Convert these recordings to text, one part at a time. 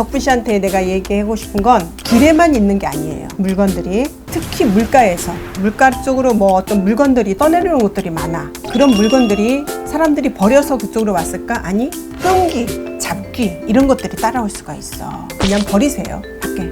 덕분 씨한테 내가 얘기하고 싶은 건 길에만 있는 게 아니에요. 물건들이 특히 물가에서 물가 쪽으로 뭐 어떤 물건들이 떠내려오는 것들이 많아. 그런 물건들이 사람들이 버려서 그쪽으로 왔을까? 아니 끈기, 잡기 이런 것들이 따라올 수가 있어. 그냥 버리세요. 밖에.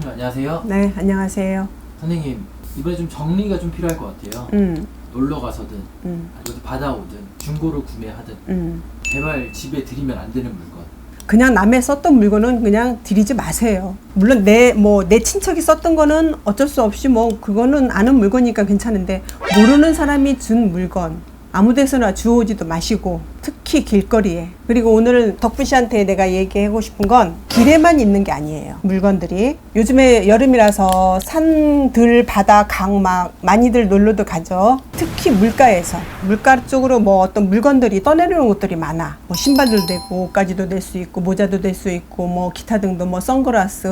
네, 안녕하세요. 네, 안녕하세요. 선생님 이번에 좀 정리가 좀 필요할 것 같아요. 음, 놀러 가서든 음, 어디 받아오든 중고로 구매하든 음. 제발 집에 들이면 안 되는 물건. 그냥 남의 썼던 물건은 그냥 드리지 마세요. 물론 내 뭐 내 친척이 썼던 거는 어쩔 수 없이 뭐 그거는 아는 물건이니까 괜찮은데 모르는 사람이 준 물건 아무 데서나 주워오지도 마시고 특히 길거리에. 그리고 오늘 덕분 씨한테 내가 얘기하고 싶은 건 길에만 있는 게 아니에요. 물건들이. 요즘에 여름이라서 산들 바다 강 막 많이들 놀러도 가죠. 특히 물가에서. 물가 쪽으로 뭐 어떤 물건들이 떠내려오는 것들이 많아. 뭐 신발도 되고 옷가지도 될 수 있고 모자도 될 수 있고 뭐 기타 등도 뭐 선글라스.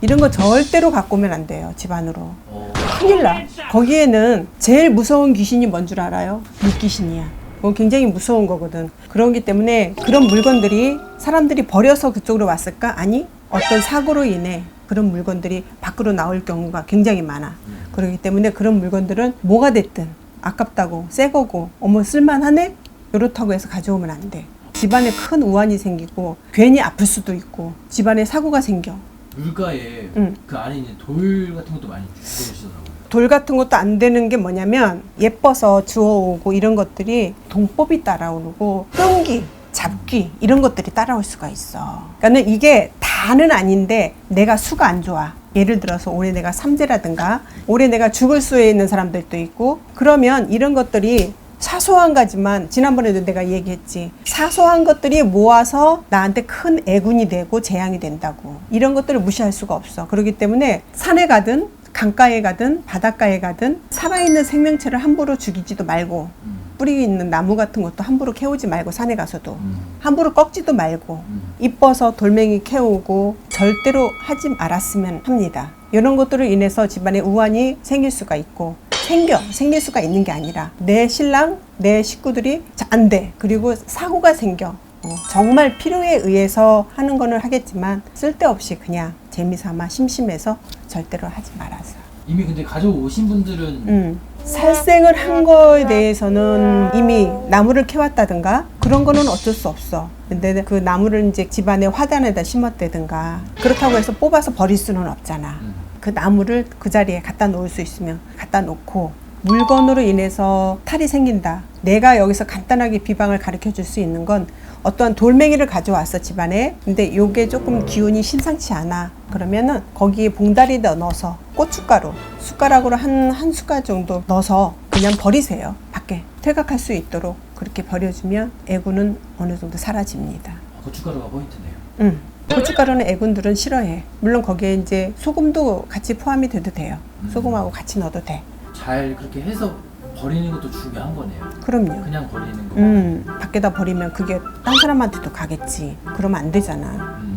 이런 거 절대로 갖고 오면 안 돼요 집 안으로. 어, 큰일 나. 거기에는 제일 무서운 귀신이 뭔 줄 알아요? 물귀신이야. 그건 굉장히 무서운 거거든. 그렇기 때문에 그런 물건들이 사람들이 버려서 그쪽으로 왔을까? 아니, 어떤 사고로 인해 그런 물건들이 밖으로 나올 경우가 굉장히 많아. 그렇기 때문에 그런 물건들은 뭐가 됐든 아깝다고, 새 거고, 어머, 쓸만하네? 요렇다고 해서 가져오면 안 돼. 집안에 큰 우환이 생기고, 괜히 아플 수도 있고, 집안에 사고가 생겨. 물가에 응. 그 안에 있는 돌 같은 것도 많이 주워오시더라고요. 돌 같은 것도 안 되는 게 뭐냐면 예뻐서 주워오고 이런 것들이 동법이 따라오고 끈기, 잡기 이런 것들이 따라올 수가 있어. 그러니까는 이게 다는 아닌데 내가 수가 안 좋아. 예를 들어서 올해 내가 삼재라든가 올해 내가 죽을 수에 있는 사람들도 있고 그러면 이런 것들이 사소한 가지만 지난번에도 내가 얘기했지. 사소한 것들이 모아서 나한테 큰 애군이 되고 재앙이 된다고. 이런 것들을 무시할 수가 없어. 그렇기 때문에 산에 가든 강가에 가든 바닷가에 가든 살아있는 생명체를 함부로 죽이지도 말고 음, 뿌리 있는 나무 같은 것도 함부로 캐오지 말고 산에 가서도 음, 함부로 꺾지도 말고 음. 이뻐서 돌멩이 캐오고 절대로 하지 말았으면 합니다. 이런 것들로 인해서 집안에 우환이 생길 수가 있고 생겨 생길 수가 있는 게 아니라 내 신랑 내 식구들이 안 돼. 그리고 사고가 생겨. 어, 정말 필요에 의해서 하는 거는 하겠지만 쓸데없이 그냥 재미삼아 심심해서 절대로 하지 말아서. 이미 근데 가져오신 분들은 음. 살생을 한 거에 대해서는 이미 나무를 캐왔다든가 그런 거는 어쩔 수 없어. 근데 그 나무를 이제 집안에 화단에다 심었다든가 그렇다고 해서 뽑아서 버릴 수는 없잖아. 음, 그 나무를 그 자리에 갖다 놓을 수 있으면 갖다 놓고 물건으로 인해서 탈이 생긴다. 내가 여기서 간단하게 비방을 가르쳐 줄 수 있는 건 어떠한 돌멩이를 가져왔어 집안에. 근데 요게 조금 기운이 심상치 않아. 그러면은 거기에 봉다리에다 넣어서 고춧가루 숟가락으로 한 한 숟갈 정도 넣어서 그냥 버리세요. 밖에 퇴각할 수 있도록 그렇게 버려주면 애군은 어느 정도 사라집니다. 고춧가루가 포인트네요. 음. 고춧가루는 애군들은 싫어해. 물론 거기에 이제 소금도 같이 포함이 돼도 돼요. 음. 소금하고 같이 넣어도 돼. 잘 그렇게 해서 버리는 것도 중요한 거네요. 그럼요. 그냥 버리는 거. 음, 밖에다 버리면 그게 딴 사람한테도 가겠지. 그러면 안 되잖아. 음.